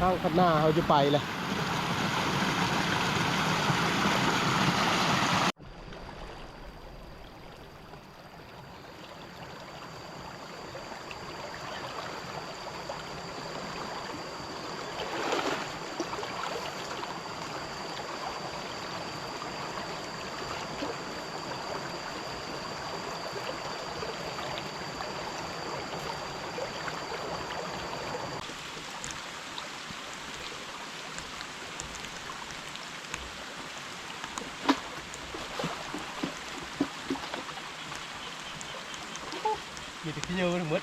ข้างข้างหน้าเขาจะไปเลย มีแต่ขี้เยอะหมด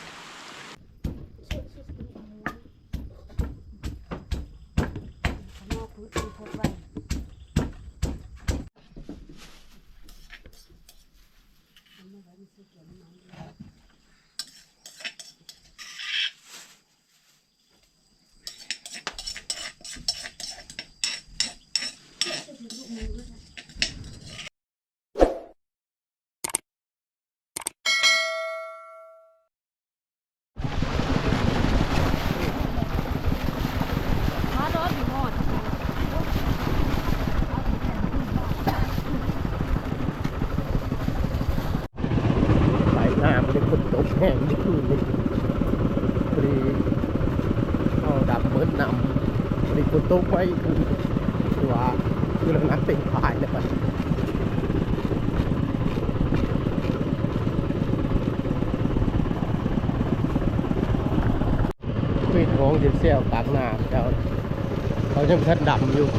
มารถอยู่หมด ไปหน้ามันจะกดตกแห้งที่คืนนี่พอดีเอาดับเบิดนำพอดีกดตกไว้คือว่าคือเรานักเต็มพายเลยไปปิดห้องเดี๋ยวเซี่ยวกลางหน้าเขาเขายังทัดดำอยู่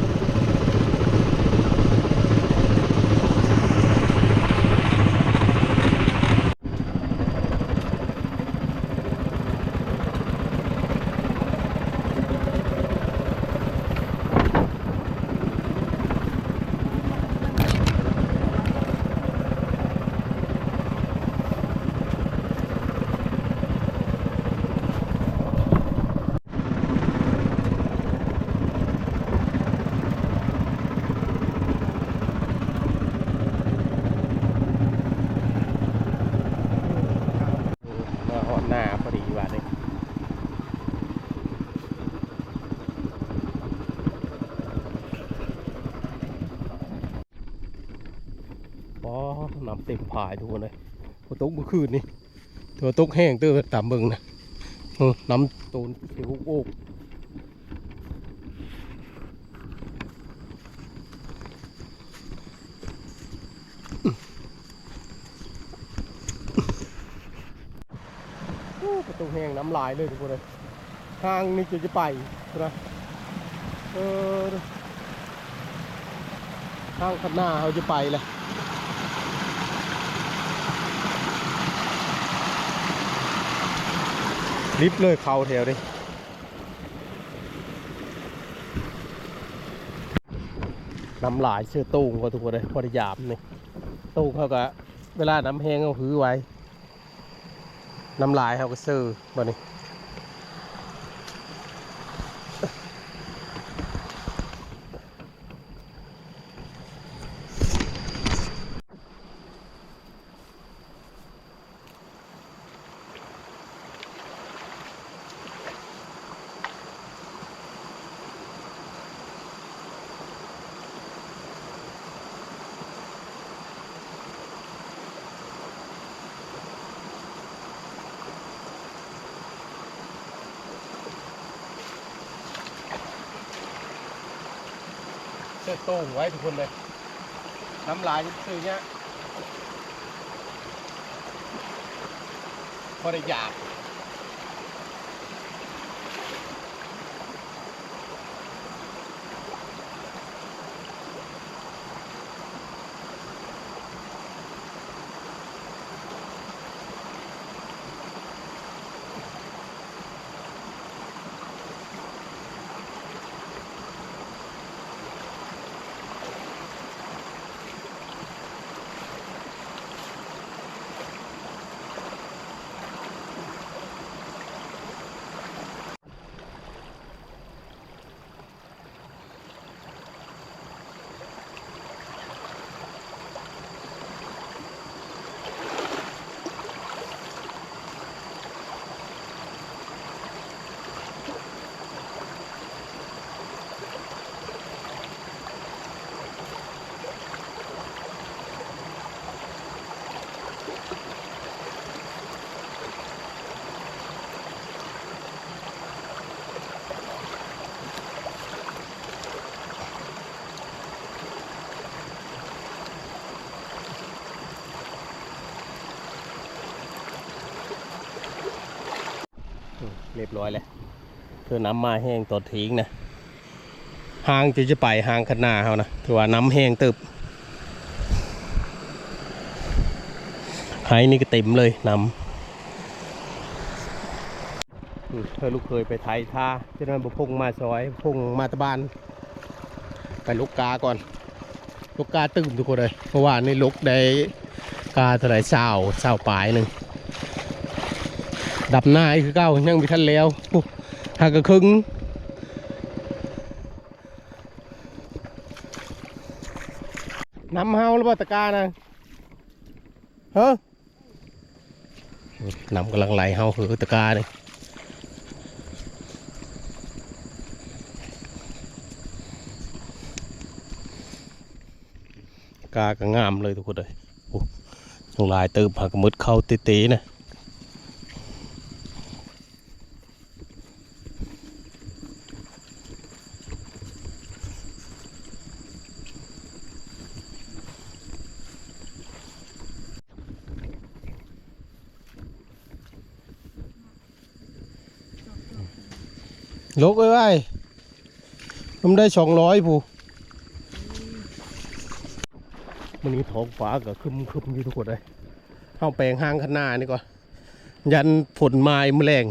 มาหอดหน้าพอดีว่าเลย อ๋อนำเต็มพายทุกคนเลยพอตกเมื่อคืนนี่ตัวตกแห้งเตื้อต่ำเบิงนะน้ำตูนเสียวโอกโอ้ประตูแห้งน้ำลายเลยทุกคนเลยทางนี่จะจะไปนะเออทางข้างหน้าเขาจะไปเลย ลิฟต์เลยเขาแถวดิน้ำลายเชื่อตู้ก็ทุกคนเลยพอดียามนี่ตู้เขาก็เวลาน้ำแห้งเขาหื้อไว้ น้ำลายเขาก็ซื้อบ่นี่ สื้อตู้งไว้ทุกคนเลย น้ำลายซื้อเนี้ยพอได้ยาก เรียบร้อยแล้วเธอน้ำมาแห้งตอดทิ้งนะห่างจะจะไปห่างขนาดเขานะถือว่าน้ำแห้งตึบไห้นี่ก็เต็มเลยน้ำอืมเธอลูกเคยไปไทยท่าจะนั้นบุพงมาซอยพงมาตะบานไปลูกกาก่อนลูกกาตื่นทุกคนเลยเพราะว่าในลูกได้กาเท่าไหร่เศร้าเศร้าปลายหนึ่ง ดับหน้าอีกคือเก้ายังมีท่านแล้วหากกระครึ่งน้ำเฮาแล้วบ่ตะกานะเฮ้อน้ำกำลังไหลเฮาคือตะกาเลยกาก็งามเลยทุกคนเลยโอ้ยังลายเติมผักมุดเข้าเตะๆนะ ลกไว้ไว้ผมได้สองร้อยผู้มันนี้ท้องฟ้าก็คึมคึมอยู่ทุกคนเลยเข้าแปลงห้างข้างหน้านี่ก่อนยันผลไม้แมลง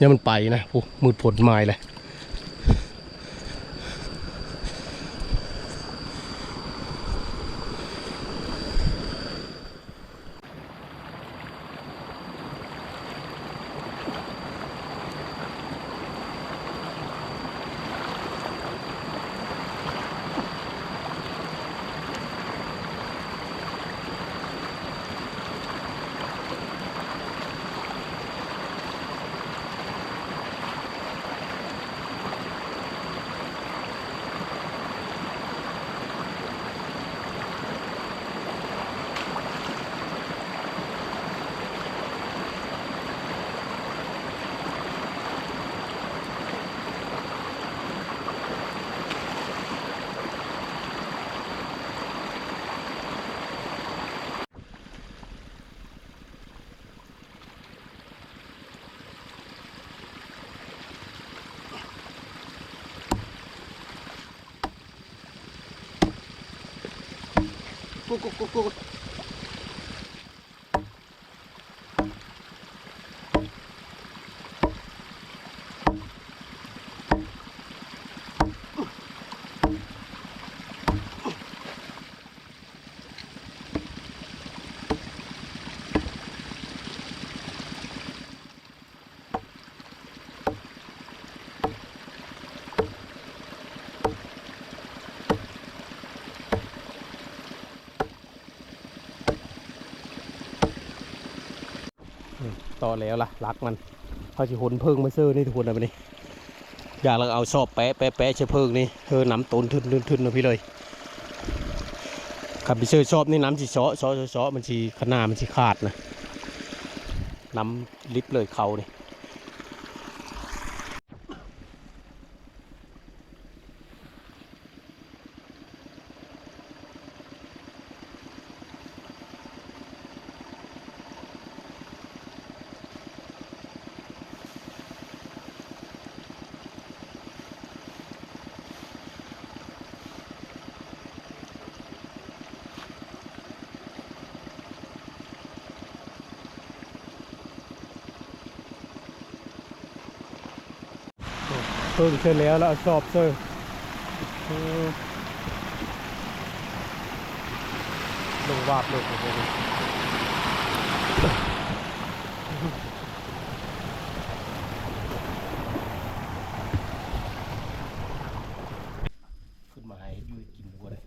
ยังมันไปนะผู้มืดผลไม้เลย กูกูกูกู ต่อแล้วล่ะรักมันเขาจะหนเพิ่งมาซื้อนี่ทุกคนนะมันนี่อยากเราเอาชอบแปะแปะแปะเชื้อเพิ่งนี่เออน้ำต้นทุนทุนทุนนะพี่เลยขับไปซื้อชอบนี่น้ำจีซอซอซอมันจีขนามันจีขาดนะน้ำลิบเลยเขานี่ เพิ่งเสร็จแล้วแล้วสอบเซอร์เออลงวาบเลยครับผมขึ้นมาให้ยืดกินตัวเลย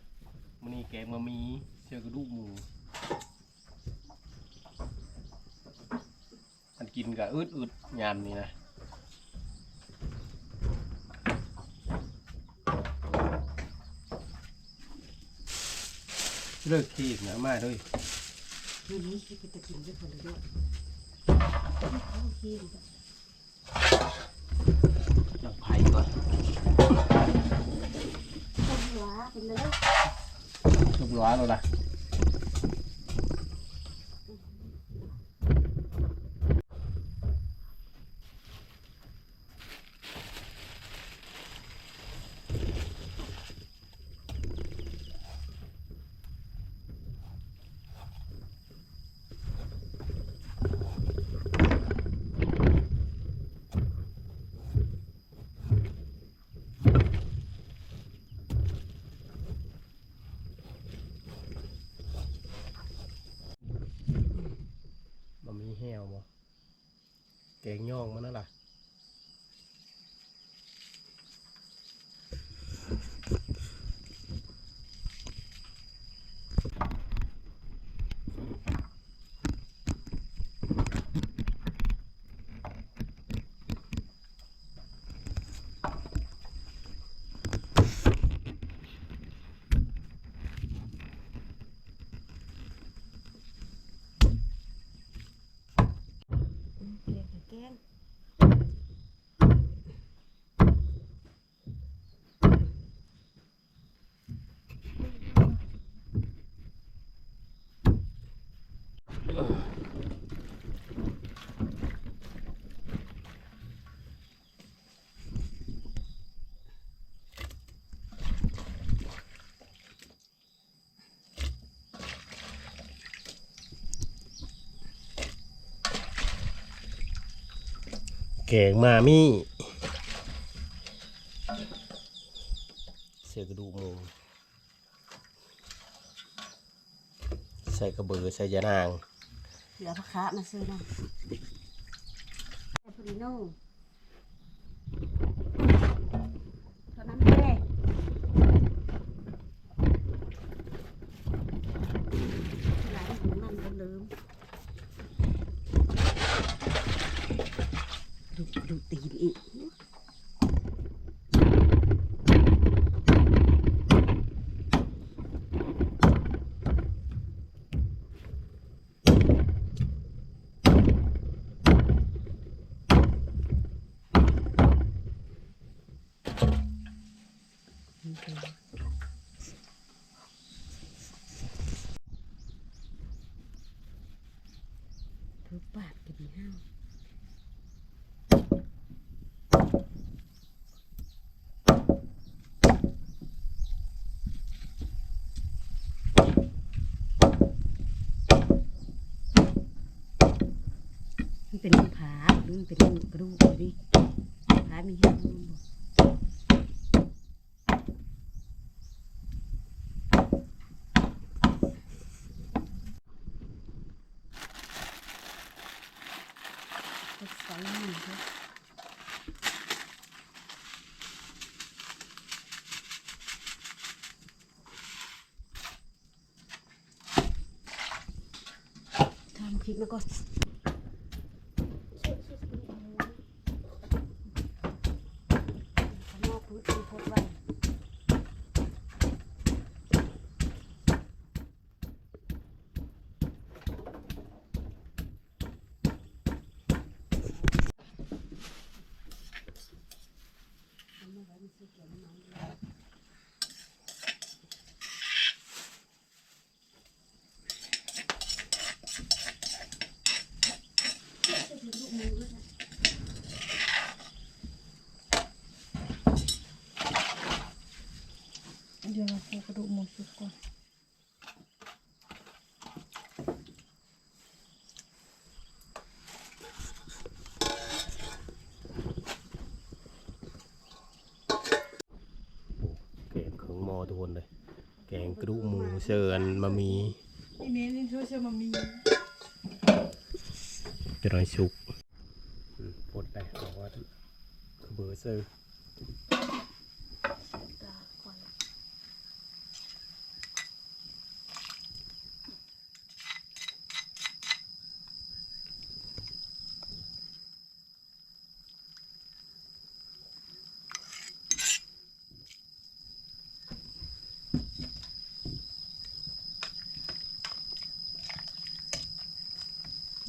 มันนี่แกงมามีเชือกระดูกหมูมันกินกับอืดอืดๆยามนี้นะ เลิกขี้นะมาด้วยนี่นี่ที่จะกินด้วยคนละด้วยเอาขี้มันจะจับไผ่ก่อนต้มหัวเป็นเลยลูกร้อนแล้วล่ะ แห้วบ่ แกงย่องมันนั่นล่ะ แกงมามี่เสือกระดูกหมูใส่กระเบือใส่ยานาง เหลือผักคะมาซื้อหน่อยแต่พอดีโน่เท่านั้นแหละหลายหูมันก็ลืมดูดูตีนอีก ทุกปากกินห้าว มันเป็นผาหรือมันเป็นกระดูกอยู่ดิขามีห้าวมันบอก ทำพริกแล้วก็ ข้างนอกพื้นที่พดไว้เอามาไว้ในเสื้อเขียวน้ำด้วยจะถึงลูกมือด้วยนะ เดี๋ยวเราโคกระดูกหมูสุกก่อน แกงเครื่องหมอทุกคนเลย แกงกระดู กหมูเสิร์นมามีอีเมลนี่ช่วยเชื่อมามี จะน้อยสุกอืมปลดได้บอกว่าเบอร์เซอร์ ตาควัน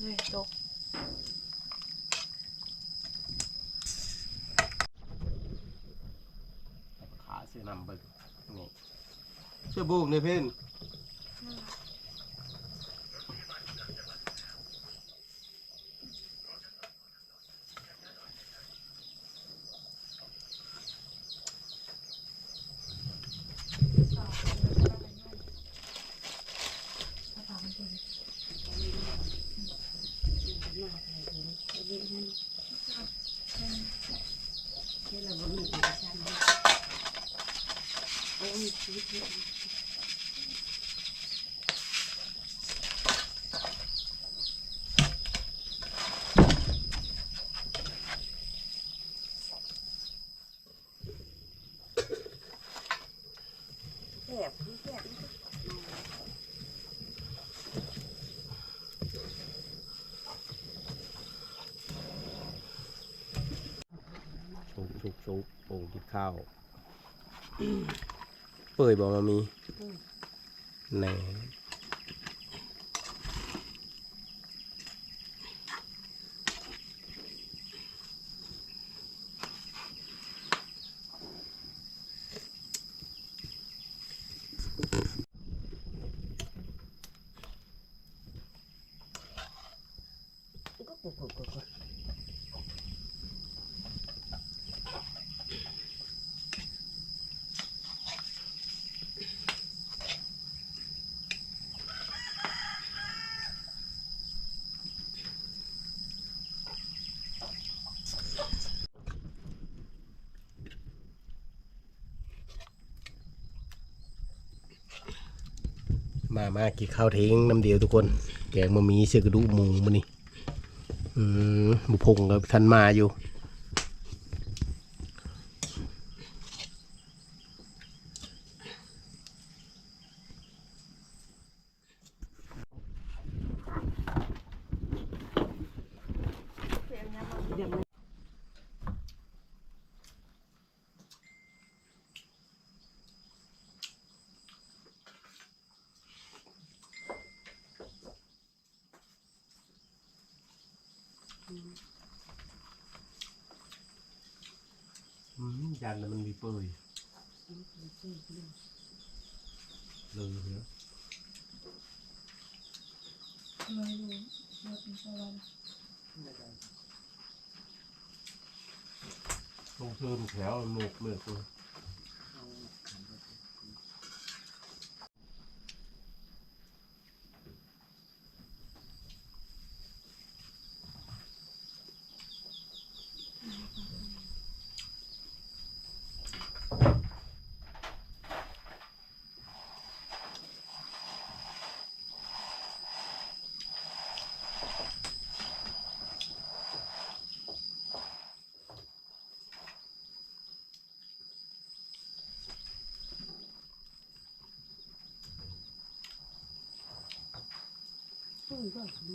เลย ตกขาเสื้อนำเบิกนี่เสื้อบุกเนี่ยเพ่น ปูกินข้าว เปื่อยบ่มามีแหน มามากินข้าวเทงน้ำเดียวทุกคน แกงมามีเสือกระดูกหมูมานี่อืมบุพงกับทันมาอยู่ เดี๋ยวมัน อืมยันแล้วมันมีเปื่อยเลยเหรอเลยดูรถมีสวรรค์ลงเทิมแถวหนกเลยคุณเปื่อยก็ดู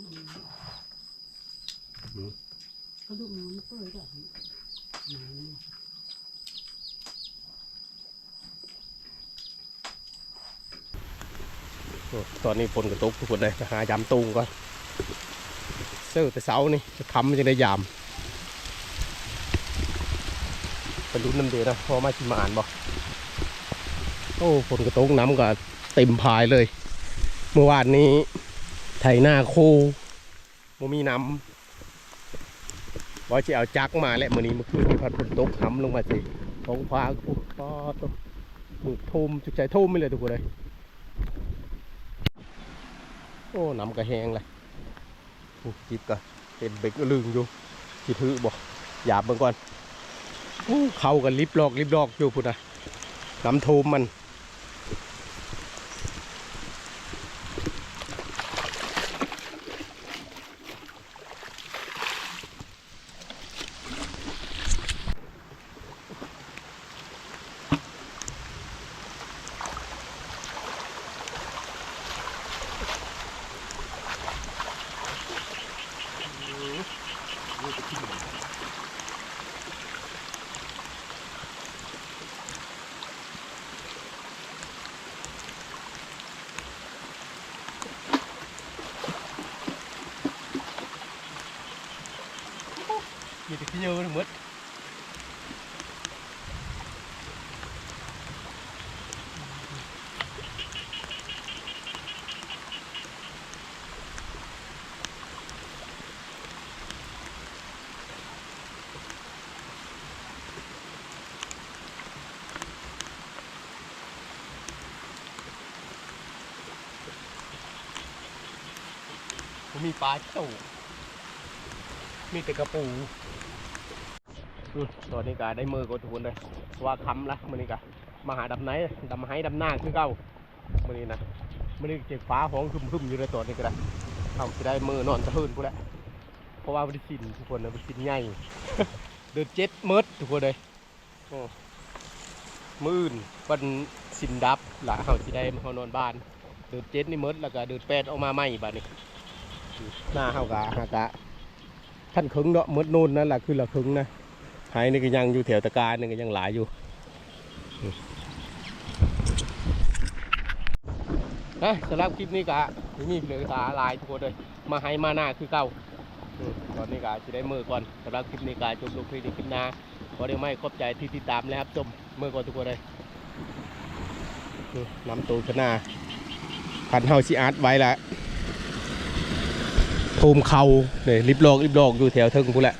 หมูกระดูกหมูมันเปื่อยก็หมูโอ้ตอนนี้ฝนกระตกทุกคนเลยจะหายามตูงก่อนเสื้อแต่เสานี่จะค้ำจะได้ยามไปลุ้นน้ำเดือดนะพอมาชิมอ่านบอกโอ้ฝนกระตกน้ำก็เต็มพายเลย เมื่อวานนี้ ถหน้าโคมมีน้ำว่าจะเอาจักมาแหละมื่อนี้เมื่อคืนนี้พัดฝนตกค้ำลงมาสิท้องฟ้าโอ้ปอตัวมือทุ่มจุกใจทุ่มไม่เลยทุกคนเลยโอ้น้ำกระแหงเลยโอ้จิบก็เต็มเบกลึงอยู่จิถือบอกหยาบเบิ่งก่อนเข้ากันลิบลอกลิบลอกอยู่พุ่นนะน้ำโทมมัน ผมมีปลาเจ้ามีแต่กระปูตอนนี้ก็ได้มือก็ทุนเลยว่าคำละมันนี่ก็มาหาดำไหนดำไห้ดำหน้าคือเก้ามันนี่นะมันนี่เจ็บฟ้าห้องคึมๆอยู่ในตอนนี้ก็ได้เขาจะได้มือนอนตะพื้นพูแหละเพราะว่าบริสินทุกคนนะบริสินใหญ่เดือดเจ็ดเมิดทุกคนเลยโอ้มื่นวันสินดับหล่ะเขาจะได้มานอนบ้าน เดือดเจ็ดนี่เมิดแล้วก็เดือดแปดออกมาใหม่บ้านนี้ หน้าเขากะหากะท่านครึงเนาะมดนูนนั่นแหละคือละครึงนะหายนี่ก็ยังอยู่แถวตะการนี่ก็ยังหลายอยู่นะสำหรับคลิปนี้กะมีเหลือสาหลายทุกคนเลยมาให้มาหน้าคือเก่าตอนนี้กะจะได้มือก่อนสำหรับคลิปนี้กะจบลงคลิปนี้คลิปหน้าขอเดี๋ยวไม่ขอบใจที่ติดตามแล้วครับชมมือก่อนทุกคนเลยอืมนำตัวขึ้นหน้าพันเฮาซีอาร์ตไว้แล้ว มเขาเนี่ยริบโลกริบโลกอยู่แถวเทิงพูนแหละ